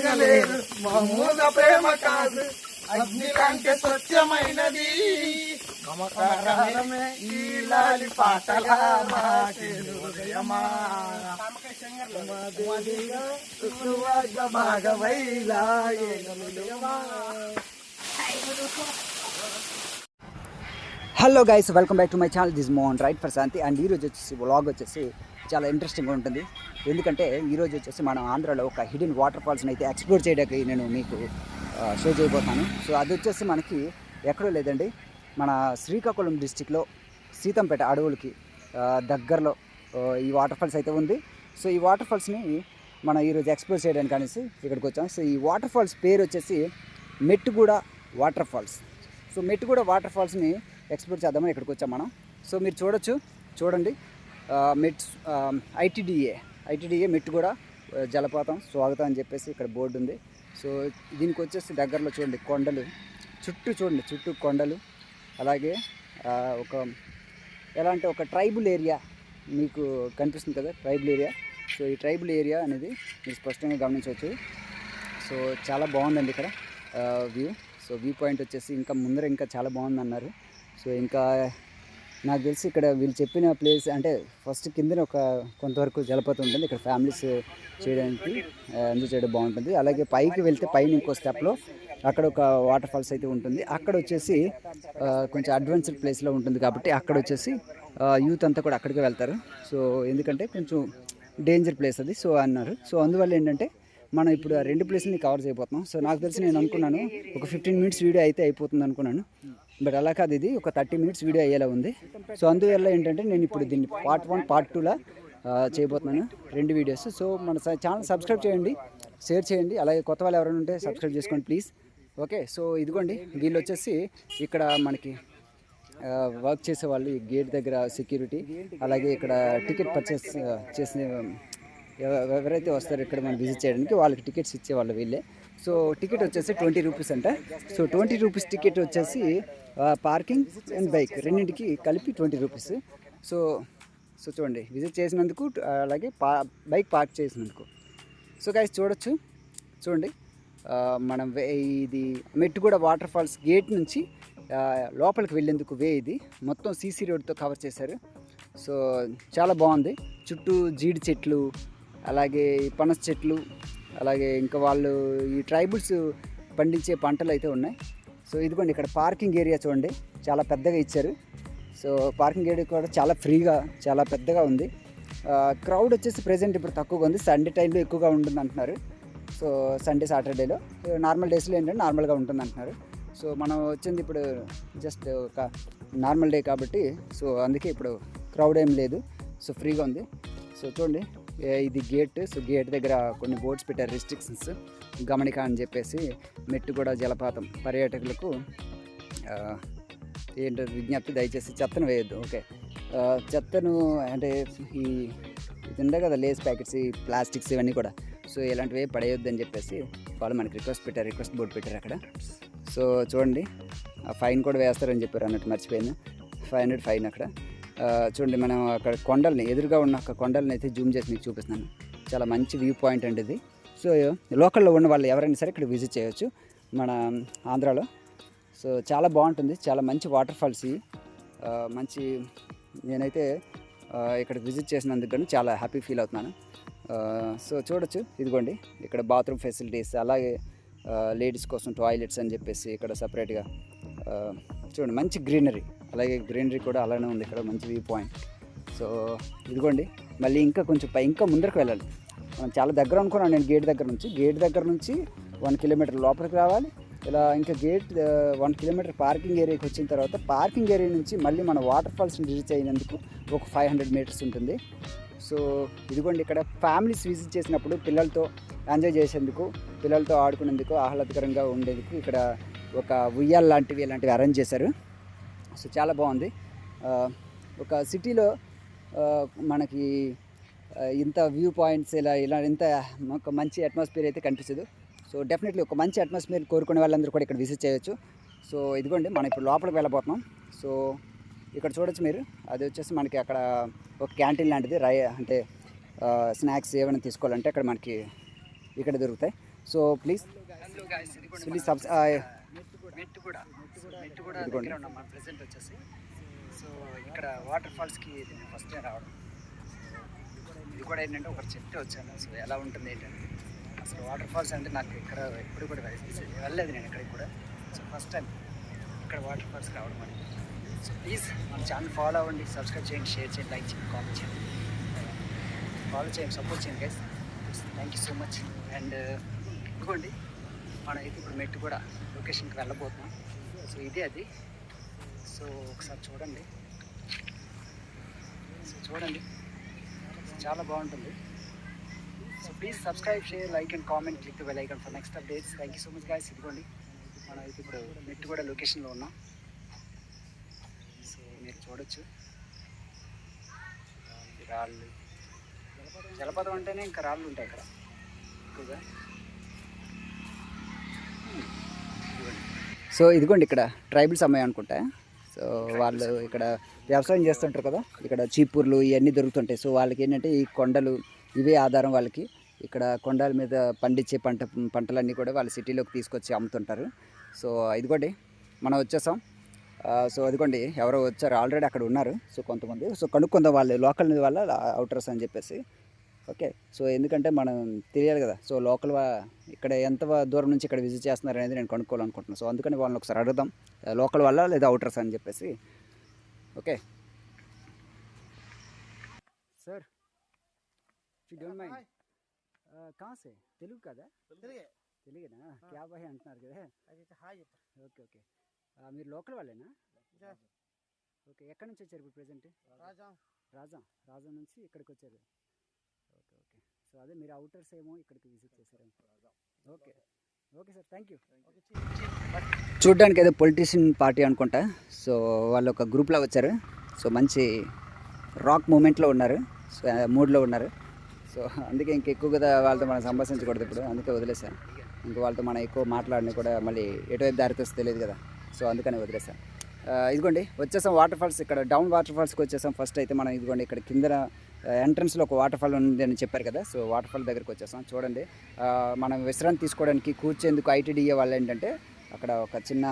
అడగలేరు మమూల ప్రేమ కాదు. అగ్ని కంటే స్వచ్ఛమైనది మమకారమే ఈ లాలి పాటల hello guys welcome back to my channel. This Mohan right Prashanthi. And ఈరోజు వచ్చేసి వ్లాగ్ వచ్చేసి చాలా ఇంట్రెస్టింగ్గా ఉంటుంది. ఎందుకంటే ఈరోజు వచ్చేసి మనం ఆంధ్రాలో ఒక హిడెన్ వాటర్ ఫాల్స్ని అయితే ఎక్స్ప్లోర్ చేయడానికి నేను మీకు షో చేయబోతాను. సో అది వచ్చేసి మనకి ఎక్కడో లేదండి మన శ్రీకాకుళం డిస్టిక్లో సీతంపేట అడవులకి దగ్గరలో ఈ వాటర్ ఫాల్స్ అయితే ఉంది. సో ఈ వాటర్ ఫాల్స్ని మనం ఈరోజు ఎక్స్ప్లోర్ చేయడానికి అనేసి ఇక్కడికి వచ్చాం. సో ఈ వాటర్ ఫాల్స్ పేరు వచ్చేసి Mettuguda water falls so Mettuguda water ఫాల్స్ని explore చేద్దామని ఇక్కడికి వచ్చాం మనం. సో మీరు చూడొచ్చు చూడండి. మెట్స్ ఐటీడీఏ ఐటీడీఏ మెట్టుగూడ కూడా జలపాతం స్వాగతం అని చెప్పేసి ఇక్కడ బోర్డు ఉంది. సో దీనికి వచ్చేసి దగ్గరలో చూడండి కొండలు. చుట్టూ చూడండి చుట్టూ కొండలు. అలాగే ఒక ఎలా అంటే ఒక ట్రైబుల్ ఏరియా మీకు కనిపిస్తుంది కదా ట్రైబుల్ ఏరియా. సో ఈ ట్రైబుల్ ఏరియా అనేది మీరు స్పష్టంగా గమనించవచ్చు. సో చాలా బాగుందండి ఇక్కడ వ్యూ. సో వ్యూ పాయింట్ వచ్చేసి ఇంకా ముందర ఇంకా చాలా బాగుంది అన్నారు సో ఇంకా నాకు తెలిసి ఇక్కడ వీళ్ళు చెప్పిన ప్లేస్ అంటే ఫస్ట్ కింద ఒక కొంతవరకు జలపాతం ఉంటుంది. ఇక్కడ ఫ్యామిలీస్ చేయడానికి ఎంజాయ్ చేయడం బాగుంటుంది. అలాగే పైకి వెళ్తే పైన ఇంకో స్టెప్లో అక్కడ ఒక వాటర్ ఫాల్స్ అయితే ఉంటుంది. అక్కడ వచ్చేసి కొంచెం అడ్వెంచర్ ప్లేస్లో ఉంటుంది కాబట్టి అక్కడ వచ్చేసి యూత్ అంతా కూడా అక్కడికి వెళ్తారు. సో ఎందుకంటే కొంచెం డేంజర్ ప్లేస్ అది. సో అన్నారు. సో అందువల్ల ఏంటంటే మనం ఇప్పుడు ఆ రెండు ప్లేస్ని కవర్ చేయబోతున్నాం. సో నాకు తెలిసి నేను అనుకున్నాను ఒక ఫిఫ్టీన్ మినిట్స్ వీడియో అయితే అయిపోతుంది అనుకున్నాను. బట్ అలా కాదు ఇది ఒక థర్టీ మినిట్స్ వీడియో అయ్యేలా ఉంది. సో అందువల్ల ఏంటంటే నేను ఇప్పుడు దీన్ని పార్ట్ వన్ పార్ట్ టూలా చేయబోతున్నాను రెండు వీడియోస్. సో మన ఛానల్ సబ్స్క్రైబ్ చేయండి షేర్ చేయండి అలాగే కొత్త వాళ్ళు ఎవరైనా ఉంటే సబ్స్క్రైబ్ చేసుకోండి ప్లీజ్. ఓకే సో ఇదిగోండి వీళ్ళు వచ్చేసి ఇక్కడ మనకి వర్క్ చేసే వాళ్ళు ఈ గేట్ దగ్గర సెక్యూరిటీ అలాగే ఇక్కడ టికెట్ పర్చేస్ చేసిన ఎవ- ఎవరైతే వస్తారో ఇక్కడ మనం విజిట్ చేయడానికి వాళ్ళకి టికెట్స్ ఇచ్చేవాళ్ళు వీళ్ళే. సో టికెట్ వచ్చేసి ట్వంటీ రూపీస్ అంట. సో ట్వంటీ రూపీస్ టికెట్ వచ్చేసి పార్కింగ్ అండ్ బైక్ రెండింటికి కలిపి ట్వంటీ రూపీస్. సో సో చూడండి విజిట్ చేసినందుకు అలాగే పా బైక్ పార్క్ చేసినందుకు. సో గైస్ చూడొచ్చు. చూడండి మనం వే- ఇది మెట్టుగూడ వాటర్ ఫాల్స్ గేట్ నుంచి లోపలికి వెళ్ళేందుకు వే ఇది. మొత్తం సీసీ రోడ్తో కవర్ చేశారు. సో చాలా బాగుంది. చుట్టూ జీడి చెట్లు అలాగే పనస చెట్లు అలాగే ఇంకా వాళ్ళు ఈ ట్రైబుల్స్ పండించే పంటలు అయితే ఉన్నాయి. సో ఇదిగోండి ఇక్కడ పార్కింగ్ ఏరియా చూడండి. చాలా పెద్దగా ఇచ్చారు. సో పార్కింగ్ ఏరియా కూడా చాలా ఫ్రీగా చాలా పెద్దగా ఉంది. క్రౌడ్ వచ్చేసి ప్రెజెంట్ ఇప్పుడు తక్కువగా ఉంది. సండే టైంలో ఎక్కువగా ఉంటుంది అంటున్నారు సో సండే సాటర్డేలో. నార్మల్ డేస్లో ఏంటంటే నార్మల్గా ఉంటుంది అంటున్నారు సో మనం వచ్చింది ఇప్పుడు జస్ట్ ఒక నార్మల్ డే కాబట్టి సో అందుకే ఇప్పుడు క్రౌడ్ ఏం లేదు. సో ఫ్రీగా ఉంది. సో చూడండి ఇది గేట్ సో గేట్ దగ్గర కొన్ని బోర్డ్స్ పెట్టారు రిస్ట్రిక్షన్స్ గమనిక అని చెప్పేసి మెట్టు కూడా జలపాతం పర్యాటకులకు ఏంటో విజ్ఞప్తి దయచేసి చెత్తను వేయొద్దు ఓకే. చెత్తను అంటే ఈ ఇది ఉండే కదా లేస్ ప్యాకెట్స్ ఈ ప్లాస్టిక్స్ ఇవన్నీ కూడా. సో ఇలాంటివి పడేయొద్దు అని చెప్పేసి వాళ్ళు మనకి రిక్వెస్ట్ పెట్టారు రిక్వెస్ట్ బోర్డు పెట్టారు అక్కడ. సో చూడండి ఆ ఫైన్ కూడా వేస్తారని చెప్పారు అన్నట్టు మర్చిపోయాను. ఫైవ్ హండ్రెడ్ ఫైన్ అక్కడ. చూడండి మనం అక్కడ కొండల్ని ఎదురుగా ఉన్న ఒక కొండల్ని అయితే జూమ్ చేసి మీకు చూపిస్తున్నాను. చాలా మంచి వ్యూ పాయింట్ అండి ఇది. సో లోకల్లో ఉన్న వాళ్ళు ఎవరైనా సరే ఇక్కడ విజిట్ చేయొచ్చు మన ఆంధ్రాలో. సో చాలా బాగుంటుంది. చాలా మంచి వాటర్ ఫాల్స్ మంచి నేనైతే ఇక్కడ విజిట్ చేసినందుకు గాను చాలా హ్యాపీ ఫీల్ అవుతున్నాను. సో చూడొచ్చు. ఇదిగోండి ఇక్కడ బాత్రూమ్ ఫెసిలిటీస్ అలాగే లేడీస్ కోసం టాయిలెట్స్ అని చెప్పేసి ఇక్కడ సపరేట్గా చూడండి మంచి గ్రీనరీ. అలాగే గ్రీనరీ కూడా అలానే ఉంది ఇక్కడ మంచి వ్యూ పాయింట్. సో ఇదిగోండి మళ్ళీ ఇంకా కొంచెం పై ఇంకా ముందరకు వెళ్ళాలి. మనం చాలా దగ్గర అనుకున్నాను నేను గేట్ దగ్గర నుంచి. గేట్ దగ్గర నుంచి వన్ కిలోమీటర్ లోపలికి రావాలి. ఇలా ఇంకా గేట్ వన్ కిలోమీటర్ పార్కింగ్ ఏరియాకి వచ్చిన తర్వాత పార్కింగ్ ఏరియా నుంచి మళ్ళీ మన వాటర్ ఫాల్స్ని రీచ్ అయినందుకు ఒక ఫైవ్ హండ్రెడ్ మీటర్స్ ఉంటుంది. సో ఇదిగోండి ఇక్కడ ఫ్యామిలీస్ విజిట్ చేసినప్పుడు పిల్లలతో ఎంజాయ్ చేసేందుకు పిల్లలతో ఆడుకునేందుకు ఆహ్లాదకరంగా ఉండేందుకు ఇక్కడ ఒక ఉయ్యాల లాంటివి ఇలాంటివి అరేంజ్ చేశారు. సో చాలా బాగుంది. ఒక సిటీలో మనకి ఇంత వ్యూ పాయింట్స్ ఇలా ఇలా ఇంత ఒక మంచి అట్మాస్ఫియర్ అయితే కనిపించదు సో డెఫినెట్లీ ఒక మంచి అట్మాస్ఫియర్ కోరుకునే వాళ్ళందరూ కూడా ఇక్కడ విజిట్ చేయొచ్చు. సో ఇదిగోండి మనం ఇప్పుడు లోపలికి వెళ్ళబోతున్నాం. సో ఇక్కడ చూడొచ్చు మీరు. అది వచ్చేసి మనకి అక్కడ ఒక క్యాంటీన్ లాంటిది. రై అంటే స్నాక్స్ ఏమైనా తీసుకోవాలంటే అక్కడ మనకి ఇక్కడ దొరుకుతాయి. సో ప్లీజ్ ప్లీజ్ సబ్స్ మెట్టు కూడా. మెట్టు కూడా. దగ్గర ఉన్నాం మన ప్రెసెంట్ వచ్చేసి. సో ఇక్కడ వాటర్ ఫాల్స్కి ఫస్ట్ టైం రావడం. ఇది కూడా ఏంటంటే ఒక చెప్తే వచ్చాను. సో ఎలా ఉంటుంది ఏంటంటే అసలు వాటర్ ఫాల్స్ అంటే నాకు ఇక్కడ ఎప్పుడు కూడా వెళ్ళ- వెళ్ళలేదు నేను ఇక్కడికి కూడా. సో ఫస్ట్ టైం ఇక్కడ వాటర్ ఫాల్స్ రావడం అని. సో ప్లీజ్ మన ఛానల్ ఫాలో అవ్వండి సబ్స్క్రైబ్ చేయండి షేర్ చేయండి లైక్ చేయండి కామెంట్ చేయండి. ఫాలో చేయండి సపోర్ట్ చేయండి guys thank you so much and ఇదిగోండి మనం అయితే ఇప్పుడు మెట్టు కూడా లొకేషన్కి వెళ్ళబోతున్నాం. సో ఇదే అది. సో ఒకసారి చూడండి. సో చూడండి. చాలా బాగుంటుంది. So please subscribe share like and comment click the bell icon for next updates thank you so much guys ఇదిగోండి. మనం అయితే ఇప్పుడు మెట్టు కూడా లొకేషన్లో ఉన్నాం. సో మీరు చూడొచ్చు. రాళ్ళు. జలపాతం అంటేనే ఇంకా రాళ్ళు ఉంటాయి ఇక్కడ ఎక్కువగా Hmm. ఇదిగోండి. సో ఇదిగోండి ఇక్కడ ట్రైబల్స్ అమ్మాయి అనుకుంటా. సో వాళ్ళు ఇక్కడ వ్యవసాయం చేస్తుంటారు కదా ఇక్కడ చీపుర్లు ఇవన్నీ దొరుకుతుంటాయి. సో వాళ్ళకి ఏంటంటే ఈ కొండలు ఇవే ఆధారం వాళ్ళకి. ఇక్కడ కొండల మీద పండించే పంట పంటలన్నీ కూడా వాళ్ళు సిటీలోకి తీసుకొచ్చి అమ్ముతుంటారు. సో ఇదిగోండి మనం వచ్చేసాం. సో అదిగోండి ఎవరో వచ్చారు ఆల్రెడీ అక్కడ ఉన్నారు. సో కొంతమంది సో కనుక్కుందాం వాళ్ళు లోకల్ వాళ్ళ అవుటర్స్ అని చెప్పేసి. ఓకే. సో ఎందుకంటే మనం తెలియాలి కదా. సో లోకల్ ఇక్కడ ఎంత దూరం నుంచి ఇక్కడ విజిట్ చేస్తున్నారు అనేది నేను కనుక్కోవాలనుకుంటున్నాను సో అందుకని వాళ్ళని ఒకసారి అడుగుదాం. లోకల్ వాళ్ళ లేదా అవుటర్స్ అని చెప్పేసి. ఓకే. Sir don't mind. కాసే తెలుగు కదా? తెలుగునా? క్యా బాయ్ అంటున్నారు కదా. Okay okay. మీరు లోకల్ వాళ్ళేనా? ఓకే ఎక్కడి నుంచి వచ్చారు ఇప్పుడు ప్రెసెంట్ రాజా. రాజా నుంచి ఇక్కడికి వచ్చారు. సో అదే మీరు అవుటర్స్ ఏమో ఇక్కడికి విజిట్ చేశారు. Okay. Okay sir thank you చూడ్డానికి ఏదో పొలిటీషియన్ పార్టీ అనుకుంటా. సో వాళ్ళు ఒక గ్రూప్లో వచ్చారు. సో మంచి రాక్ మూమెంట్లో ఉన్నారు. సో మూడ్లో ఉన్నారు. సో అందుకే ఇంక ఎక్కువగా వాళ్ళతో మనం సంభాషించకూడదు ఇప్పుడు. అందుకే వదిలేసాను ఇంక వాళ్ళతో మనం ఎక్కువ మాట్లాడిన కూడా మళ్ళీ ఎటువైపు దారితోస్తే తెలియదు కదా. సో అందుకని వదిలేసాను ఇదిగోండి వచ్చేసాం వాటర్ ఫాల్స్ ఇక్కడ డౌన్ వాటర్ ఫాల్స్కి వచ్చేసాం. ఫస్ట్ అయితే మనం ఇదిగోండి ఇక్కడ కింద ఎంట్రన్స్లో ఒక వాటర్ ఫాల్ ఉంది అని చెప్పారు కదా. సో వాటర్ ఫాల్ దగ్గరికి వచ్చేసాం. చూడండి. మనం విశ్రాంతి తీసుకోవడానికి కూర్చేందుకు ఐటీడీఏ వాళ్ళు ఏంటంటే అక్కడ ఒక చిన్న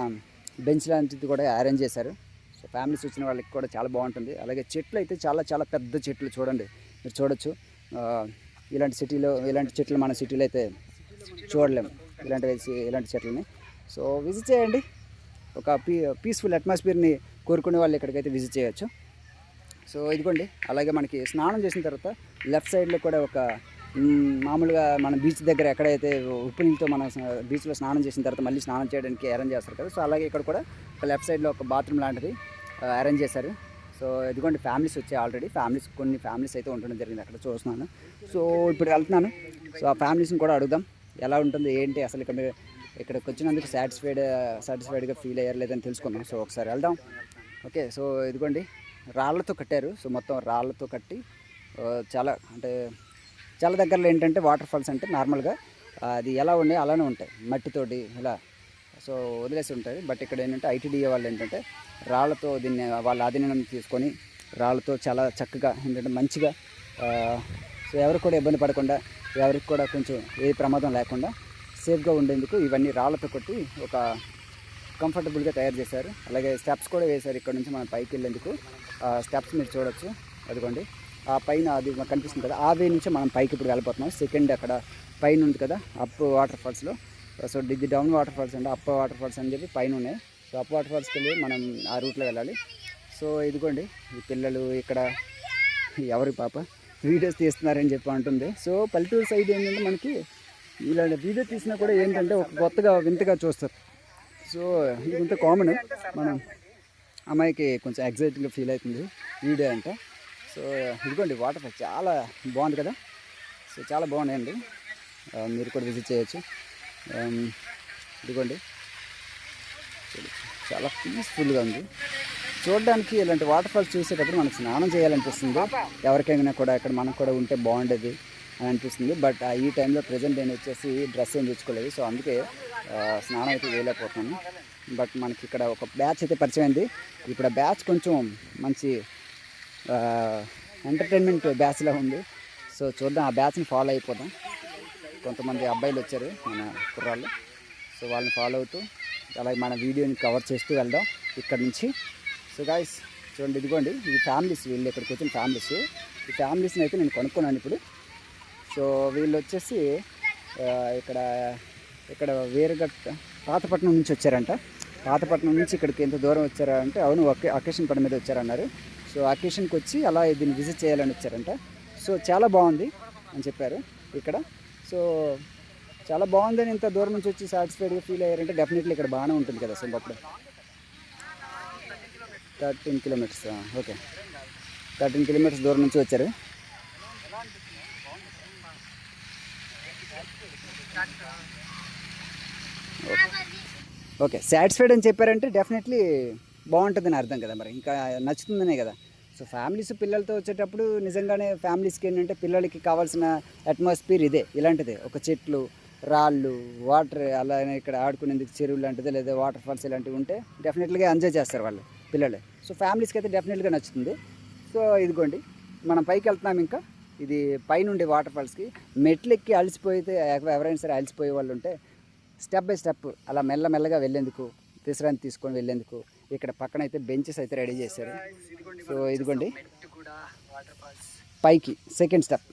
బెంచ్ లాంటిది కూడా అరేంజ్ చేశారు. సో ఫ్యామిలీస్ వచ్చిన వాళ్ళకి కూడా చాలా బాగుంటుంది. అలాగే చెట్లు అయితే చాలా చాలా పెద్ద చెట్లు చూడండి. మీరు చూడొచ్చు. ఇలాంటి సిటీలో ఇలాంటి చెట్లు మన సిటీలో అయితే చూడలేము. ఇలాంటి ఇలాంటి చెట్లని. సో విజిట్ చేయండి. ఒక పీ పీస్ఫుల్ అట్మాస్ఫియర్ని కోరుకునే వాళ్ళు ఇక్కడికైతే విజిట్ చేయొచ్చు. సో ఇదిగోండి అలాగే మనకి స్నానం చేసిన తర్వాత లెఫ్ట్ సైడ్లో కూడా ఒక మామూలుగా మన బీచ్ దగ్గర ఎక్కడైతే ఉప్పు నీళ్ళతో మనం బీచ్లో స్నానం చేసిన తర్వాత మళ్ళీ స్నానం చేయడానికి అరేంజ్ చేస్తారు కదా. సో అలాగే ఇక్కడ కూడా ఒక లెఫ్ట్ సైడ్లో ఒక బాత్రూమ్ లాంటిది అరేంజ్ చేశారు. సో ఇదిగోండి ఫ్యామిలీస్ వచ్చాయి ఆల్రెడీ. ఫ్యామిలీస్ కొన్ని ఫ్యామిలీస్ అయితే ఉండడం జరిగింది అక్కడ చూస్తున్నాను. సో ఇప్పుడు వెళ్తున్నాను. సో ఆ ఫ్యామిలీస్ని కూడా అడుగుదాం ఎలా ఉంటుంది ఏంటి అసలు ఇక్కడ ఇక్కడికి వచ్చినందుకు సాటిస్ఫైడ్ సాటిస్ఫైడ్గా ఫీల్ అయ్యారు లేదని తెలుసుకుందాం. సో ఒకసారి వెళ్దాం. ఓకే సో ఇదిగోండి రాళ్ళతో కట్టారు. సో మొత్తం రాళ్ళతో కట్టి చాలా అంటే చాలా దగ్గరలో ఏంటంటే వాటర్ ఫాల్స్ అంటే నార్మల్గా అది ఎలా ఉన్నాయి అలానే ఉంటాయి. మట్టితోటి ఇలా సో వదిలేసి ఉంటాయి. బట్ ఇక్కడ ఏంటంటే ఐటీడీఏ వాళ్ళు ఏంటంటే రాళ్ళతో దీన్ని వాళ్ళ ఆధీనం తీసుకొని రాళ్ళతో చాలా చక్కగా ఏంటంటే మంచిగా సో ఎవరికి కూడా ఇబ్బంది పడకుండా ఎవరికి కూడా కొంచెం ఏ ప్రమాదం లేకుండా సేఫ్గా ఉండేందుకు ఇవన్నీ రాళ్ళతో కొట్టి ఒక కంఫర్టబుల్గా తయారు చేశారు. అలాగే స్టెప్స్ కూడా వేశారు ఇక్కడ నుంచి మనం పైకి వెళ్ళేందుకు. స్టెప్స్ మీరు చూడొచ్చు. అదిగోండి. ఆ పైన అది కనిపిస్తుంది కదా ఆ వే నుంచి మనం పైకి ఇప్పుడు వెళ్ళిపోతున్నాం సెకండ్ అక్కడ పైన ఉంది కదా అప్ వాటర్ ఫాల్స్లో సో ఇది డౌన్ వాటర్ ఫాల్స్ అండి అప్ వాటర్ ఫాల్స్ అని చెప్పి పైన ఉన్నాయి. సో అప్ వాటర్ ఫాల్స్కి వెళ్ళి మనం ఆ రూట్లో వెళ్ళాలి. సో ఇదిగోండి. ఈ పిల్లలు ఇక్కడ ఎవరి పాప వీడియోస్ తీస్తున్నారని చెప్పి అంటుంది. సో పల్లెటూరు సైడ్ ఏంటంటే మనకి ఇలాంటి వీడియో తీసినా కూడా ఏంటంటే ఒక కొత్తగా వింతగా చూస్తారు. సో ఇది ఇంత కామన్ మనం అమ్మాయికి కొంచెం ఎగ్జైటింగ్గా ఫీల్ అవుతుంది. వీడియో అంటే. సో ఇదిగోండి వాటర్ ఫాల్ చాలా బాగుంది కదా? సో చాలా బాగున్నాయండి. మీరు కూడా విజిట్ చేయొచ్చు. ఇదిగోండి. చాలా పీస్ఫుల్గా ఉంది. చూడడానికి ఇలాంటి వాటర్ ఫాల్స్ చూసేటప్పుడు మనకు స్నానం చేయాలనిపిస్తుంది. ఎవరికైనా కూడా ఇక్కడ మనం కూడా ఉంటే బాగుండేది. అనిపిస్తుంది. బట్ ఈ టైంలో ప్రజెంట్ నేను వచ్చేసి డ్రెస్ ఏం తెచ్చుకోలేదు. సో అందుకే స్నానం అయితే వేయలేకపోతున్నాను. బట్ మనకి ఇక్కడ ఒక బ్యాచ్ అయితే పరిచయం అయింది. ఇప్పుడు ఆ బ్యాచ్ కొంచెం మంచి ఎంటర్టైన్మెంట్ బ్యాచ్లా ఉంది. సో చూద్దాం ఆ బ్యాచ్ని ఫాలో అయిపోదాం. కొంతమంది అబ్బాయిలు వచ్చారు మన కుర్రాళ్ళు. సో వాళ్ళని ఫాలో అవుతూ అలాగే మన వీడియోని కవర్ చేస్తూ వెళ్దాం ఇక్కడ నుంచి. సో గాయస్ చూడండి ఇదిగోండి ఇది ఫ్యామిలీస్ వీళ్ళు ఇక్కడికి వచ్చిన ఫ్యామిలీస్. ఈ ఫ్యామిలీస్ని అయితే నేను కొనుక్కున్నాను ఇప్పుడు. సో వీళ్ళు వచ్చేసి ఇక్కడ ఇక్కడ వేరుగట్ట పాతపట్నం నుంచి వచ్చారంట. పాతపట్నం నుంచి ఇక్కడికి ఎంత దూరం వచ్చారా అంటే అవును ఒకే అకేషన్ పని మీద వచ్చారన్నారు. సో అకేషన్కి వచ్చి అలా దీన్ని విజిట్ చేయాలని వచ్చారంట. సో చాలా బాగుంది అని చెప్పారు ఇక్కడ. సో చాలా బాగుందని ఇంత దూరం నుంచి వచ్చి సాటిస్ఫైడ్గా ఫీల్ అయ్యారంటే డెఫినెట్లీ ఇక్కడ బాగానే ఉంటుంది కదా సో అప్పుడు. Thirteen kilometres okay. Thirteen kilometres దూరం నుంచి వచ్చారు. ఓకే సాటిస్ఫైడ్ అని చెప్పారంటే డెఫినెట్లీ బాగుంటుందని అర్థం కదా మరి. ఇంకా నచ్చుతుందనే కదా. సో ఫ్యామిలీస్ పిల్లలతో వచ్చేటప్పుడు నిజంగానే ఫ్యామిలీస్కి ఏంటంటే పిల్లలకి కావాల్సిన అట్మాస్ఫియర్ ఇదే ఇలాంటిదే. ఒక చెట్లు రాళ్ళు వాటర్ అలానే ఇక్కడ ఆడుకునేందుకు చెరువు లాంటిది లేదా వాటర్ ఫాల్స్ ఇలాంటివి ఉంటే డెఫినెట్లీగా ఎంజాయ్ చేస్తారు వాళ్ళు పిల్లలు. సో ఫ్యామిలీస్కి అయితే డెఫినెట్గా నచ్చుతుంది. సో ఇదిగోండి మనం పైకి వెళ్తున్నాం ఇంకా. ఇది పైనుండే వాటర్ ఫాల్స్కి మెట్లు ఎక్కి అలసిపోయితే ఎవరైనా సరే అలసిపోయే వాళ్ళు ఉంటే స్టెప్ బై స్టెప్ అలా మెల్లమెల్లగా వెళ్ళేందుకు విశ్రాంతి తీసుకొని వెళ్ళేందుకు ఇక్కడ పక్కన అయితే బెంచెస్ అయితే రెడీ చేశారు. సో ఇదిగోండి. పైకి సెకండ్ స్టెప్.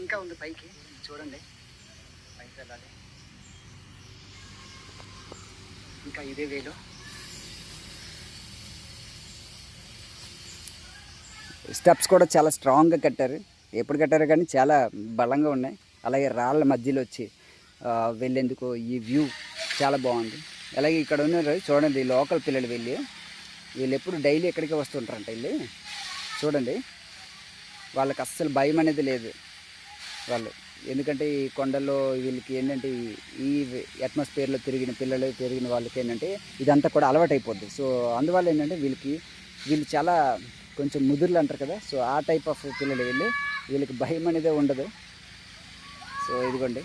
ఇంకా ఉంది పైకి చూడండి. పైకి వెళ్ళాలి. ఇంకా ఇదే వేలో. స్టెప్స్ కూడా చాలా స్ట్రాంగ్గా కట్టారు. ఎప్పుడు కట్టారు కానీ చాలా బలంగా ఉన్నాయి. అలాగే రాళ్ళ మధ్యలో వచ్చి వెళ్ళేందుకు ఈ వ్యూ చాలా బాగుంది. అలాగే ఇక్కడ ఉన్నారు చూడండి లోకల్ పిల్లలు వెళ్ళి. వీళ్ళు ఎప్పుడు డైలీ ఎక్కడికి వస్తుంటారంట వీళ్ళు. చూడండి. వాళ్ళకి అస్సలు భయం అనేది లేదు వాళ్ళు. ఎందుకంటే ఈ కొండల్లో వీళ్ళకి ఏంటంటే ఈ- అట్మాస్ఫియర్లో తిరిగిన పిల్లలు తిరిగిన వాళ్ళకి ఏంటంటే ఇదంతా కూడా అలవాటైపోద్ది. సో అందువల్ల ఏంటంటే వీళ్ళకి వీళ్ళు చాలా కొంచెం ముదుర్లు అంటారు కదా సో ఆ టైప్ ఆఫ్ పిల్లలు వీళ్ళు. వీళ్ళకి భయం అనేది ఉండదు. సో ఇదిగోండి.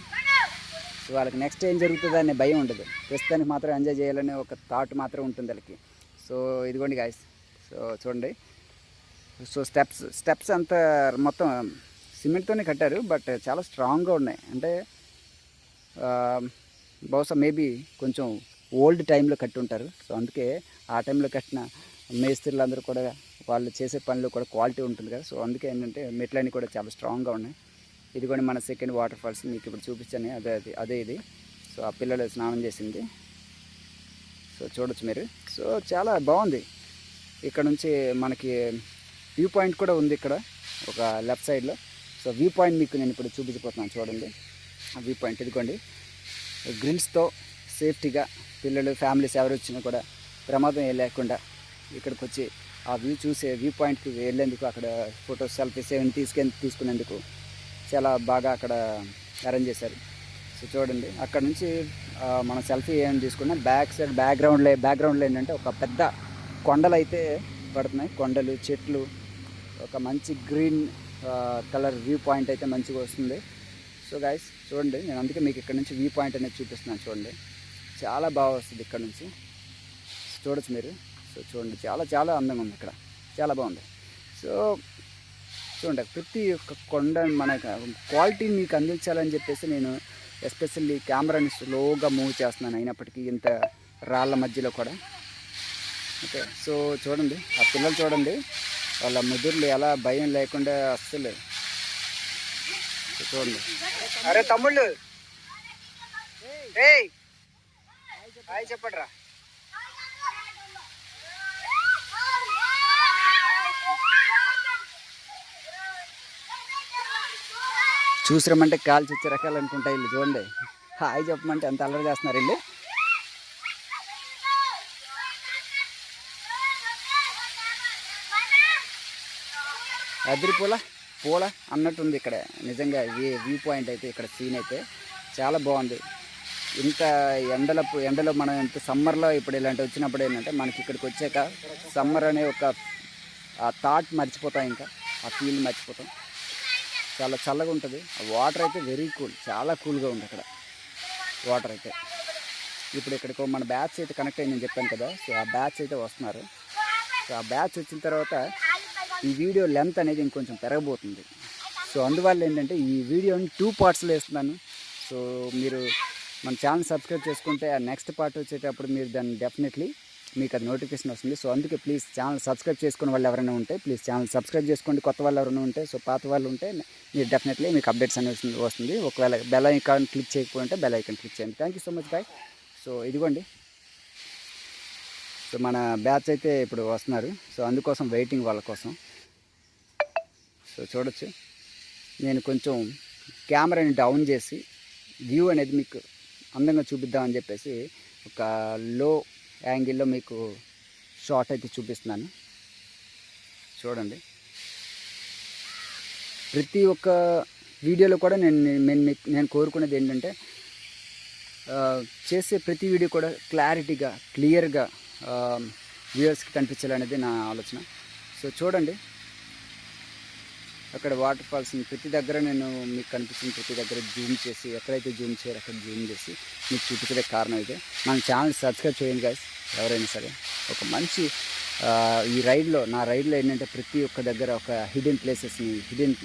సో వాళ్ళకి నెక్స్ట్ ఏం జరుగుతుందో అనే భయం ఉండదు. ప్రస్తుతానికి మాత్రం ఎంజాయ్ చేయాలనే ఒక థాట్ మాత్రం ఉంటుంది వాళ్ళకి. సో ఇదిగోండి గాయస్ సో చూడండి. సో స్టెప్స్ స్టెప్స్ అంతా మొత్తం సిమెంట్తోనే కట్టారు బట్ చాలా స్ట్రాంగ్గా ఉన్నాయి. అంటే బహుశా మేబీ కొంచెం ఓల్డ్ టైంలో కట్టి ఉంటారు. సో అందుకే ఆ టైంలో కట్టిన మేస్త్రీలు అందరూ కూడా వాళ్ళు చేసే పనిలో కూడా క్వాలిటీ ఉంటుంది కదా. సో అందుకే ఏంటంటే మెట్లన్నీ కూడా చాలా స్ట్రాంగ్గా ఉన్నాయి. ఇది కూడా మన సెకండ్ వాటర్ ఫాల్స్ మీకు ఇప్పుడు చూపించాను. అదే అది అదే ఇది. సో ఆ పిల్లలు స్నానం చేసింది. సో చూడొచ్చు మీరు. సో చాలా బాగుంది. ఇక్కడ నుంచి మనకి వ్యూ పాయింట్ కూడా ఉంది ఇక్కడ ఒక లెఫ్ట్ సైడ్లో సో వ్యూ పాయింట్ మీకు నేను ఇప్పుడు చూపించిపోతున్నాను చూడండి. ఆ వ్యూ పాయింట్ ఇదిగోండి. గ్రిల్స్తో సేఫ్టీగా పిల్లలు ఫ్యామిలీస్ ఎవరు వచ్చినా కూడా ప్రమాదం లేకుండా ఇక్కడికి వచ్చి ఆ వ్యూ చూసే వ్యూ పాయింట్కి వెళ్ళేందుకు అక్కడ ఫొటోస్ సెల్ఫీస్ ఏమైనా తీసుకెళ్ళి తీసుకునేందుకు చాలా బాగా అక్కడ అరేంజ్ చేశారు. సో చూడండి అక్కడ నుంచి మన మనం సెల్ఫీ ఏమైనా తీసుకున్నా బ్యాక్ సైడ్ బ్యాక్గ్రౌండ్లో బ్యాక్గ్రౌండ్లో ఏంటంటే ఒక పెద్ద కొండలు అయితే పడుతున్నాయి. కొండలు చెట్లు ఒక మంచి గ్రీన్ కలర్ వ్యూ పాయింట్ అయితే మంచిగా వస్తుంది. సో గాయస్ చూడండి నేను అందుకే మీకు ఇక్కడ నుంచి వ్యూ పాయింట్ అనేది చూపిస్తున్నాను చూడండి. చాలా బాగా వస్తుంది ఇక్కడ నుంచి. చూడొచ్చు మీరు. సో చూడండి చాలా చాలా అందంగా ఉంది ఇక్కడ. చాలా బాగుంది. సో చూడండి ప్రతి ఒక్క కొండ మన క్వాలిటీ మీకు అందించాలని చెప్పేసి నేను ఎస్పెషల్లీ కెమెరాని స్లోగా మూవ్ చేస్తున్నాను. అయినప్పటికీ ఇంత రాళ్ళ మధ్యలో కూడా. ఓకే సో చూడండి ఆ పిల్లలు చూడండి వాళ్ళ ముదుర్లు ఎలా భయం లేకుండా అస్సలు చూడండి. అరే తమ్ముళ్ళు! హాయ్ చెప్పండి రా చూసిరమ్మంటే కాల్చి వచ్చే రకాలు అనుకుంటాయి వీళ్ళు చూడండి. హాయ్ చెప్పమంటే ఎంత అల్లరి చేస్తున్నారు వీళ్ళు. అదిరి పూల పూల అన్నట్టుంది ఇక్కడ. నిజంగా ఈ వ్యూ పాయింట్ అయితే ఇక్కడ సీన్ అయితే చాలా బాగుంది. ఇంత ఎండల ఎండలో మనం ఇంత సమ్మర్లో ఇప్పుడు ఇలాంటి వచ్చినప్పుడు ఏంటంటే మనకి ఇక్కడికి వచ్చాక సమ్మర్ అనే ఒక థాట్ మర్చిపోతాం ఇంకా. ఆ ఫీల్ మర్చిపోతాం. చాలా చల్లగా ఉంటుంది. ఆ వాటర్ అయితే వెరీ కూల్ చాలా కూల్గా ఉంది అక్కడ. వాటర్ అయితే. ఇప్పుడు ఇక్కడికి మన బ్యాచ్ అయితే కనెక్ట్ అయిందని చెప్పాను కదా సో ఆ బ్యాచ్ అయితే వస్తున్నారు. సో ఆ బ్యాచ్ వచ్చిన తర్వాత ఈ వీడియో లెంత్ అనేది ఇంకొంచెం పెరగబోతుంది. సో అందువల్ల ఏంటంటే ఈ వీడియోని టూ పార్ట్స్లో వేస్తున్నాను. సో మీరు మన ఛానల్ సబ్స్క్రైబ్ చేసుకుంటే ఆ నెక్స్ట్ పార్ట్ వచ్చేటప్పుడు మీరు దాన్ని డెఫినెట్లీ మీకు అది నోటిఫికేషన్ వస్తుంది. సో అందుకే ప్లీజ్ ఛానల్ సబ్స్క్రైబ్ చేసుకున్న వాళ్ళు ఎవరైనా ఉంటే ప్లీజ్ ఛానల్ సబ్స్క్రైబ్ చేసుకోండి. కొత్త వాళ్ళు ఎవరైనా ఉంటే సో పాత వాళ్ళు ఉంటే మీరు డెఫినెట్లీ మీకు అప్డేట్స్ అనేది వస్తుంది- ఒకవేళ బెల్ ఐకాన్ క్లిక్ చేయకపోతే బెల్ ఐకాన్ క్లిక్ చేయండి. Thank you so much bye so ఇదిగోండి. సో మన బ్యాచ్ అయితే ఇప్పుడు వస్తున్నారు. సో అందుకోసం వెయిటింగ్ వాళ్ళ కోసం. సో చూడొచ్చు. నేను కొంచెం కెమెరాని డౌన్ చేసి వ్యూ అనేది మీకు అందంగా చూపిద్దామని చెప్పేసి ఒక లో యాంగిల్లో మీకు షార్ట్ అయితే చూపిస్తున్నాను. చూడండి. ప్రతి ఒక్క వీడియోలో కూడా నేను నేను మీకు నేను కోరుకునేది ఏంటంటే చేసే ప్రతి వీడియో కూడా క్లారిటీగా క్లియర్గా వ్యూవర్స్కి కనిపించాలనేది నా ఆలోచన. సో చూడండి. అక్కడ వాటర్ ఫాల్స్ని ప్రతి దగ్గర నేను మీకు కనిపిస్తుంది. ప్రతి దగ్గర జూమ్ చేసి ఎక్కడైతే జూమ్ చేయాలో అక్కడ జూమ్ చేసి మీకు చూపించే కారణం అయితే మన ఛానల్ సబ్స్క్రైబ్ చేయండి గాయస్ ఎవరైనా సరే ఒక మంచి ఈ రైడ్లో నా రైడ్లో ఏంటంటే ప్రతి ఒక్క దగ్గర ఒక హిడెన్ ప్లేసెస్ని హిడెన్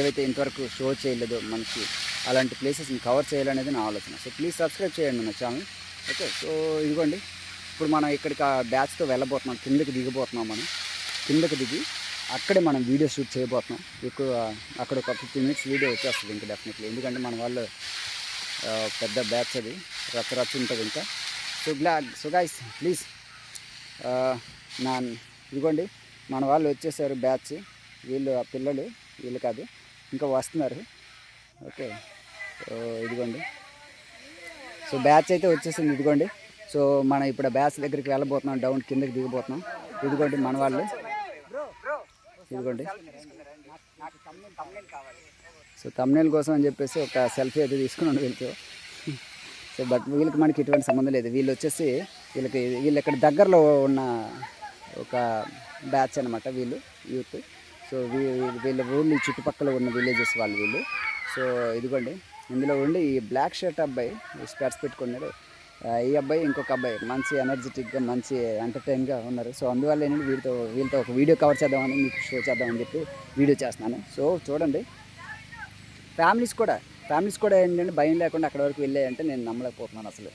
ఏవైతే ఇంతవరకు షో చేయలేదో మనకి అలాంటి ప్లేసెస్ని కవర్ చేయాలనేది నా ఆలోచన. సో ప్లీజ్ సబ్స్క్రైబ్ చేయండి నా ఛానల్ ఓకే సో ఇదిగోండి. ఇప్పుడు మనం ఇక్కడికి ఆ బ్యాచ్తో వెళ్ళబోతున్నాం. కిందకి దిగిపోతున్నాం మనం. కిందకి దిగి అక్కడే మనం వీడియో షూట్ చేయబోతున్నాం. ఎక్కువ అక్కడ ఒక ఫిఫ్టీ మినిట్స్ వీడియో వచ్చేస్తుంది ఇంకా డెఫినెట్లీ ఎందుకంటే మన వాళ్ళు పెద్ద బ్యాచ్ అది. రచ్చ రచ్చ ఉంటుంది ఇంకా. సో గ్లా సో గాయస్ ప్లీజ్ నా ఇదిగోండి. మన వాళ్ళు వచ్చేసారు బ్యాచ్ వీళ్ళు ఆ పిల్లలు వీళ్ళు కాదు ఇంకా వస్తున్నారు. ఓకే ఇదిగోండి. సో బ్యాచ్ అయితే వచ్చేసింది ఇదిగోండి. సో మనం ఇప్పుడు బ్యాచ్ దగ్గరికి వెళ్ళబోతున్నాం డౌన్ కిందకి దిగిపోతున్నాం ఇదిగోండి మన వాళ్ళు. ఇదిగోండి. సో తమ్నేల్ కోసం అని చెప్పేసి ఒక సెల్ఫీ అయితే తీసుకున్నాను వీళ్ళతో. సో బట్ వీళ్ళకి మనకి ఎటువంటి సంబంధం లేదు. వీళ్ళు వచ్చేసి వీళ్ళకి వీళ్ళు ఇక్కడ దగ్గరలో ఉన్న ఒక బ్యాచ్ అనమాట వీళ్ళు యూత్ సో వీ- వీళ్ళ ఊళ్ళు చుట్టుపక్కల ఉన్న విలేజెస్ వాళ్ళు వీళ్ళు. సో ఇదిగోండి. ఇందులో ఉండి ఈ బ్లాక్ షర్ట్ అబ్బాయి స్పెట్స్ పెట్టుకున్నాడు. ఈ అబ్బాయి ఇంకొక అబ్బాయి. మంచి ఎనర్జెటిక్గా మంచి ఎంటర్టైన్గా ఉన్నారు. సో అందువల్ల ఏంటంటే వీళ్ళతో వీళ్ళతో ఒక వీడియో కవర్ చేద్దామని మీకు షో చేద్దామని చెప్పి వీడియో చేస్తున్నాను. సో చూడండి. ఫ్యామిలీస్ కూడా ఫ్యామిలీస్ కూడా ఏంటంటే భయం లేకుండా అక్కడ వరకు వెళ్ళాయంటే నేను నమ్మలేకపోతున్నాను అసలు.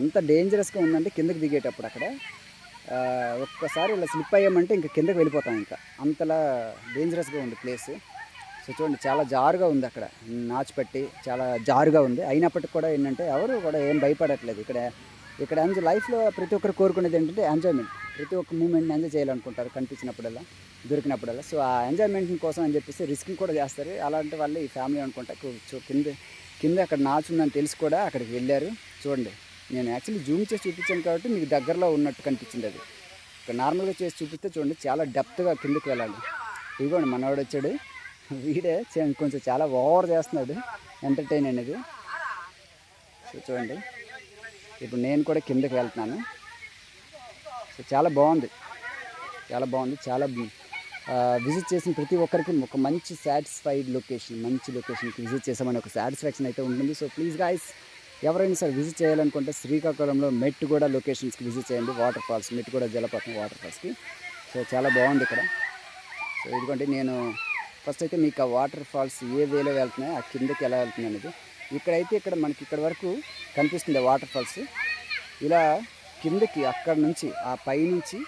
ఎంత డేంజరస్గా ఉందంటే కిందకి దిగేటప్పుడు అక్కడ ఒక్కసారి ఇలా స్లిప్ అయ్యామంటే ఇంకా కిందకి వెళ్ళిపోతాం ఇంకా. అంతలా డేంజరస్గా ఉంది ప్లేస్ సో చూడండి చాలా జారుగా ఉంది అక్కడ. నాచిపెట్టి చాలా జారుగా ఉంది. అయినప్పటికీ కూడా ఏంటంటే ఎవరు కూడా ఏం భయపడట్లేదు. ఇక్కడ ఇక్కడ ఎంజాయ్ లైఫ్లో ప్రతి ఒక్కరు కోరుకునేది ఏంటంటే ఎంజాయ్మెంట్ ప్రతి ఒక్క మూమెంట్ని ఎంజాయ్ చేయాలనుకుంటారు కనిపించినప్పుడల్లా దొరికినప్పుడల్లా. సో ఆ ఎంజాయ్మెంట్ కోసం అని చెప్పేసి రిస్క్ కూడా చేస్తారు. అలాంటి వాళ్ళు ఈ ఫ్యామిలీ అనుకుంటా కింద కింద అక్కడ నాచుందని తెలిసి కూడా అక్కడికి వెళ్ళారు. చూడండి నేను యాక్చువల్లీ జూమ్ చేసి చూపించాను కాబట్టి మీకు దగ్గరలో ఉన్నట్టు కనిపించింది అది. ఇక్కడ నార్మల్గా చేసి చూపిస్తే చూడండి చాలా డెప్త్గా కిందకి వెళ్ళాలి. ఇదిగోండి మనవాడు వచ్చాడు. వీడే కొంచెం చాలా ఓవర్ చేస్తున్నాడు ఎంటర్టైన్ అనేది. సో చూడండి ఇప్పుడు నేను కూడా కిందకి వెళ్తున్నాను. సో చాలా బాగుంది చాలా బాగుంది చాలా విజిట్ చేసిన ప్రతి ఒక్కరికి ఒక మంచి సాటిస్ఫైడ్ లొకేషన్ మంచి లొకేషన్కి విజిట్ చేసామని ఒక సాటిస్ఫాక్షన్ అయితే ఉంటుంది. సో ప్లీజ్ గాయస్ ఎవరైనా సరే విజిట్ చేయాలనుకుంటే శ్రీకాకుళంలో మెట్టు కూడా లొకేషన్స్కి విజిట్ చేయండి వాటర్ ఫాల్స్ మెట్టు కూడా జలపాతం వాటర్ ఫాల్స్కి. సో చాలా బాగుంది ఇక్కడ. సో ఇదిగోండి నేను ఫస్ట్ అయితే మీకు ఆ వాటర్ ఫాల్స్ ఏ వేలో వెళ్తున్నాయి ఆ కిందకి ఎలా వెళ్తున్నాయి అనేది ఇక్కడైతే ఇక్కడ మనకి ఇక్కడ వరకు కనిపిస్తుంది వాటర్ ఫాల్స్ ఇలా కిందకి అక్కడ నుంచి ఆ పైనుంచి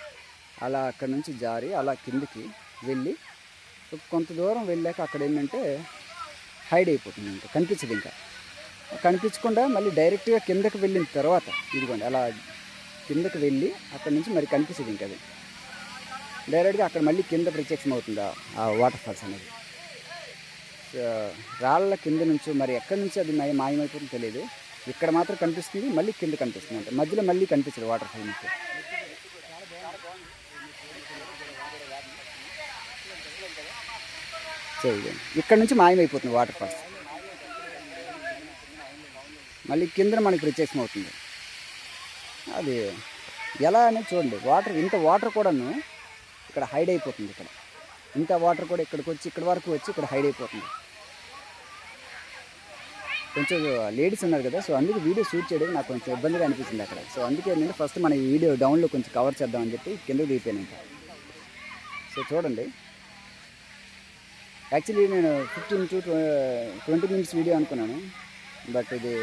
అలా అక్కడ నుంచి జారి అలా కిందకి వెళ్ళి కొంత దూరం వెళ్ళాక అక్కడ ఏంటంటే హైడ్ అయిపోతుంది ఇంకా కనిపించదు ఇంకా. కనిపించకుండా మళ్ళీ డైరెక్ట్గా కిందకి వెళ్ళిన తర్వాత ఇదిగోండి అలా కిందకి వెళ్ళి అక్కడ నుంచి మరి కనిపిస్తుంది ఇంకా అది. డైరెక్ట్గా అక్కడ మళ్ళీ కింద ప్రత్యక్షం అవుతుంది ఆ- వాటర్ ఫాల్స్ అనేది? రాళ్ళ కింద నుంచి మరి ఎక్కడి నుంచి అది మాయమైపోతుందో తెలియదు ఇక్కడ మాత్రం కనిపిస్తుంది మళ్ళీ కింద కనిపిస్తుంది అంటే మధ్యలో మళ్ళీ కనిపించదు వాటర్ ఫాల్ మీకు ఇక్కడ నుంచి మాయమైపోతుంది వాటర్ ఫాల్స్. మళ్ళీ కింద మనకి ప్రత్యక్షం అవుతుంది. అది ఎలా అనేది చూడండి. వాటర్ ఇంత వాటర్ కూడాను ఇక్కడ హైడ్ అయిపోతుంది ఇక్కడ. ఇంత వాటర్ కూడా ఇక్కడికి వచ్చి ఇక్కడ వరకు వచ్చి ఇక్కడ హైడ్ అయిపోతుంది. కొంచెం లేడీస్ ఉన్నారు కదా సో అందుకే వీడియో షూట్ చేయడం నాకు కొంచెం ఇబ్బందిగా అనిపించింది అక్కడ. సో అందుకే ఏంటంటే ఫస్ట్ మన ఈ వీడియో డౌన్లో కొంచెం కవర్ చేద్దామని చెప్పి కిందకి దిగిపోయాను ఇంకా. సో చూడండి. యాక్చువల్లీ నేను fifteen to twenty minutes video అనుకున్నాను బట్ ఇది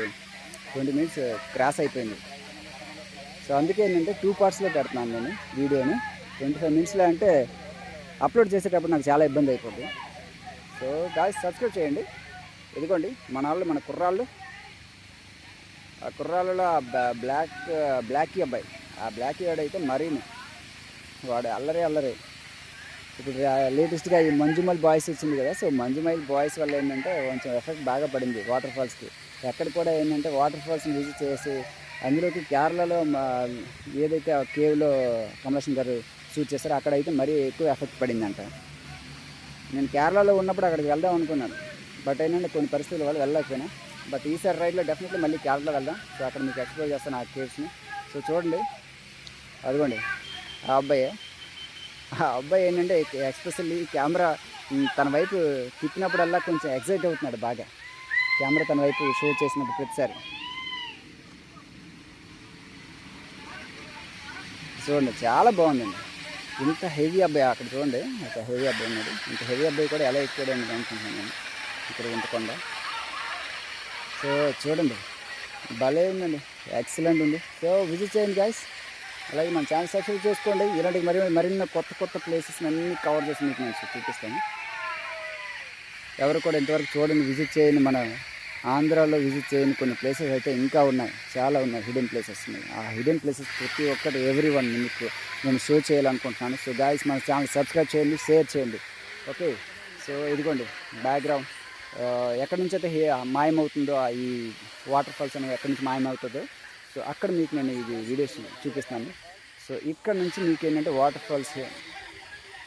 ట్వంటీ మినిట్స్ క్రాస్ అయిపోయింది. సో అందుకే ఏంటంటే టూ పార్ట్స్లో పెడుతున్నాను నేను వీడియోని ట్వంటీ ఫైవ్ మినిట్స్లో అంటే అప్లోడ్ చేసేటప్పుడు నాకు చాలా ఇబ్బంది అయిపోతుంది సో గాయస్ సబ్స్క్రైబ్ చేయండి. ఇదిగోండి మన వాళ్ళు మన కుర్రాళ్ళు. ఆ కుర్రాళ్ళలో బ్లాక్ బ్లాక్ బ్లాకీ అబ్బాయి. ఆ బ్లాకీ వాడు అయితే మరీని. వాడు అల్లరే అల్లరే. ఇప్పుడు లేటెస్ట్గా ఈ మంజుమైల్ బాయ్స్ వచ్చింది కదా సో మంజుమైల్ బాయ్స్ వల్ల ఏంటంటే కొంచెం ఎఫెక్ట్ బాగా పడింది వాటర్ ఫాల్స్కి. ఎక్కడ కూడా ఏంటంటే వాటర్ ఫాల్స్ని విజిట్ చేసి అందులోకి కేరళలో ఏదైతే ఆ కేవ్లో కమలేషన్ గారు షూట్ చేశారు అక్కడ అయితే మరీ ఎక్కువ ఎఫెక్ట్ పడిందంట. నేను కేరళలో ఉన్నప్పుడు అక్కడికి వెళ్దాం అనుకున్నాను. బట్ ఏంటంటే కొన్ని పరిస్థితుల వల్ల వెళ్ళలేకపోయినా. బట్ ఈసారి రైడ్లో డెఫినెట్లీ మళ్ళీ కేరళ వెళ్దాం. సో అక్కడ మీకు ఎక్స్ప్లోర్ చేస్తాను ఆ కేవ్స్ని సో చూడండి. అదిగోండి. ఆ అబ్బాయి. ఆ అబ్బాయి ఏంటంటే ఎక్స్పెషల్లీ కెమెరా తన వైపు తిప్పినప్పుడల్లా కొంచెం ఎగ్జైట్ అవుతున్నాడు బాగా. కెమెరా తన వైపు షో చేసినప్పుడు ప్రతిసారి. చూడండి చాలా బాగుందండి. ఇంత హెవీ అబ్బాయి అక్కడ చూడండి ఒక హెవీ అబ్బాయి ఉన్నాడు. ఇంత హెవీ అబ్బాయి కూడా ఎలా ఎక్కాడు అని అనుకుంటున్నాను నేను. ఇక్కడ ఇంత సో చూడండి. భలే ఉందండి. ఎక్సలెంట్ ఉంది. సో విజిట్ చేయండి గాయస్ అలాగే మన ఛానల్ సబ్స్క్రైబ్ చేసుకోండి. ఇలాంటి మరి మరిన్ని కొత్త కొత్త ప్లేసెస్ అన్నీ కవర్ చేసి మీకు నేను చూపిస్తాను. ఎవరు కూడా ఇంతవరకు చూడండి విజిట్ చేయండి మన ఆంధ్రాలో విజిట్ చేయని కొన్ని ప్లేసెస్ అయితే ఇంకా ఉన్నాయి. చాలా ఉన్నాయి హిడెన్ ప్లేసెస్ ఉన్నాయి. ఆ హిడెన్ ప్లేసెస్ ప్రతి ఒక్కటి ఎవ్రీ వన్ మీకు నేను షో చేయాలనుకుంటున్నాను. సో గాయస్ మన ఛానల్ సబ్స్క్రైబ్ చేయండి షేర్ చేయండి. ఓకే సో ఇదిగోండి బ్యాక్గ్రౌండ్. ఎక్కడి నుంచి అయితే హే- మాయమవుతుందో ఆ ఈ వాటర్ ఫాల్స్ అనేవి ఎక్కడి నుంచి మాయమవుతుందో సో అక్కడ మీకు నేను ఇది వీడియోస్ చూపిస్తాను. సో ఇక్కడ నుంచి మీకు ఏంటంటే వాటర్ ఫాల్స్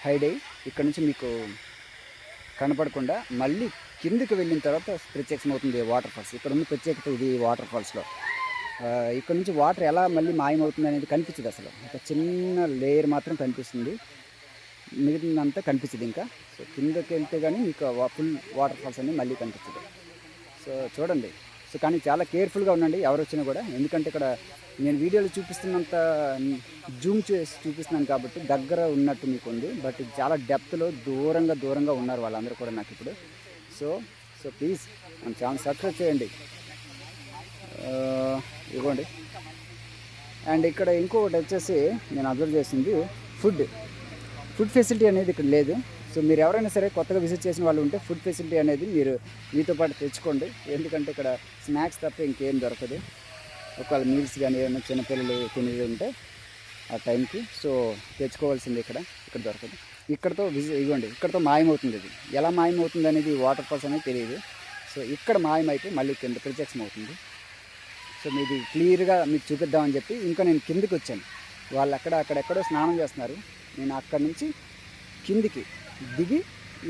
హైడ్ అయ్యి ఇక్కడ నుంచి మీకు కనపడకుండా మళ్ళీ కిందికి వెళ్ళిన తర్వాత ప్రత్యక్షం అవుతుంది వాటర్ ఫాల్స్ ఇక్కడ ఉన్న ప్రత్యేకత ఇది వాటర్ ఫాల్స్లో ఇక్కడ నుంచి వాటర్ ఎలా మళ్ళీ మాయమవుతుంది అనేది కనిపించదు అసలు. ఒక చిన్న లేయర్ మాత్రం కనిపిస్తుంది. మిగిలినంతా కనిపించదు ఇంకా. సో కిందకి వెళ్తే కానీ మీకు ఫుల్ వాటర్ ఫాల్స్ అనేది మళ్ళీ కనిపించదు. సో చూడండి. సో కానీ చాలా కేర్ఫుల్గా ఉండండి ఎవరు వచ్చినా కూడా. ఎందుకంటే ఇక్కడ నేను వీడియోలో చూపిస్తున్నంత జూమ్ చేసి చూపిస్తున్నాను కాబట్టి దగ్గర ఉన్నట్టు మీకు ఉంది. బట్ చాలా డెప్త్లో దూరంగా దూరంగా ఉన్నారు వాళ్ళందరూ కూడా నాకు ఇప్పుడు. సో సో ప్లీజ్ మన ఛానల్ సబ్స్క్రైబ్ చేయండి. ఇవ్వండి. అండ్ ఇక్కడ ఇంకొకటి వచ్చేసి నేను అబ్జర్వ్ చేసింది ఫుడ్. ఫుడ్ ఫెసిలిటీ అనేది ఇక్కడ లేదు. సో మీరు ఎవరైనా సరే కొత్తగా విజిట్ చేసిన వాళ్ళు ఉంటే ఫుడ్ ఫెసిలిటీ అనేది మీరు మీతో పాటు తెచ్చుకోండి. ఎందుకంటే ఇక్కడ స్నాక్స్ తప్ప ఇంకేం దొరకదు. ఒకవేళ మీల్స్ కానీ ఏమైనా చిన్నపిల్లలు తినేది ఉంటే ఆ టైంకి. సో తెచ్చుకోవాల్సింది ఇక్కడ. ఇక్కడ దొరకదు. ఇక్కడతో విజి ఇవ్వండి ఇక్కడతో మాయమవుతుంది ఇది ఎలా మాయమవుతుంది అనేది వాటర్ ఫాల్స్ అనేది తెలియదు. సో ఇక్కడ మాయమైతే మళ్ళీ కింద ప్రత్యక్షం అవుతుంది. సో మీది క్లియర్గా మీకు చూపిద్దామని చెప్పి ఇంకా నేను కిందికి వచ్చాను. వాళ్ళు అక్కడ అక్కడెక్కడో స్నానం చేస్తున్నారు. నేను అక్కడ నుంచి కిందికి దిగి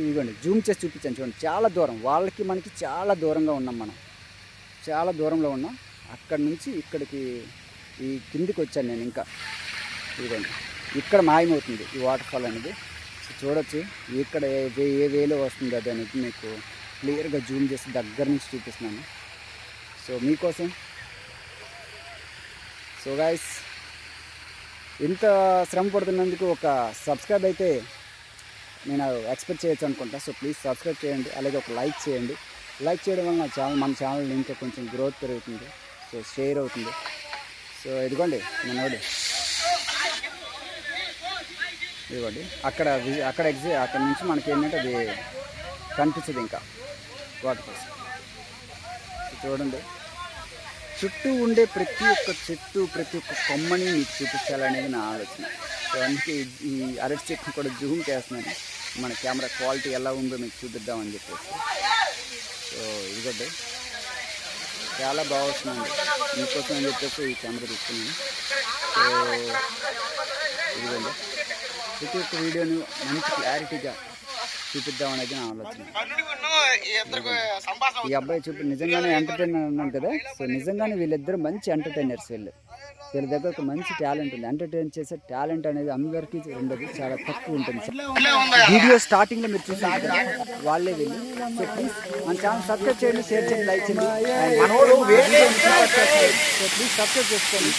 ఇదిగోండి జూమ్ చేసి చూపించాను చూడండి. చాలా దూరం వాళ్ళకి మనకి చాలా దూరంగా ఉన్నాం మనం. చాలా దూరంలో ఉన్నాం. అక్కడ నుంచి ఇక్కడికి ఈ కిందికి వచ్చాను నేను ఇంకా. ఇదిగోండి ఇక్కడ మాయమవుతుంది ఈ వాటర్ ఫాల్ అనేది. చూడొచ్చు. ఇక్కడ ఏ వే ఏ వేలో వస్తుంది అది అనేది మీకు క్లియర్గా జూమ్ చేసి దగ్గర నుంచి చూపిస్తున్నాను. సో మీకోసం. సో గాయస్ ఇంత శ్రమ పడుతున్నందుకు ఒక సబ్స్క్రైబ్ అయితే నేను ఎక్స్పెక్ట్ చేయొచ్చు అనుకుంటా. సో ప్లీజ్ సబ్స్క్రైబ్ చేయండి. అలాగే ఒక లైక్ చేయండి. లైక్ చేయడం వల్ల ఛానల్ మన ఛానల్ ఇంకా కొంచెం గ్రోత్ పెరుగుతుంది. సో షేర్ అవుతుంది. సో ఇదిగోండి మనోడు ఇదిగోండి. అక్కడ అక్కడ ఎగ్జి అక్కడ నుంచి మనకి ఏంటంటే అది కనిపించదు ఇంకా. వాటర్ ఫాల్స్ చూడండి. చుట్టూ ఉండే ప్రతి ఒక్క చెట్టు ప్రతి ఒక్క కొమ్మని మీకు చూపించాలనేది నా ఆలోచన. సో అందుకే ఈ- అరటి చెట్టు కూడా జూమ్ చేస్తున్నాను. మన కెమెరా క్వాలిటీ ఎలా ఉందో మీకు చూపిద్దామని చెప్పేసి. సో ఇదిగోండి. చాలా బాగా వస్తుంది మీకోసం అని చెప్పేసి ఈ కెమెరా తీసుకున్నాను. సో ఇదిగోండి. ప్రతి ఒక్క వీడియోని మంచి క్లారిటీగా చూపిద్దాం అనేది నా ఆలోచన. ఈ అబ్బాయి చూపి నిజంగానే ఎంటర్టైనర్ ఉన్నాం కదా? సో నిజంగానే వీళ్ళిద్దరు మంచి ఎంటర్టైనర్స్ వీళ్ళు. వీళ్ళ దగ్గర ఒక మంచి టాలెంట్ ఉంది. ఎంటర్టైన్ చేసే టాలెంట్ అనేది అందరికీ ఉండదు. చాలా తక్కువ ఉంటుంది. వీడియో స్టార్టింగ్లో మీరు చూసి వాళ్ళే వెళ్ళి. సో ప్లీజ్ మన ఛానల్ సబ్స్క్రైబ్ చేయండి షేర్ చేయండి లైక్ చేయండి. సో ప్లీజ్ సబ్స్క్రైబ్ చేసుకోండి.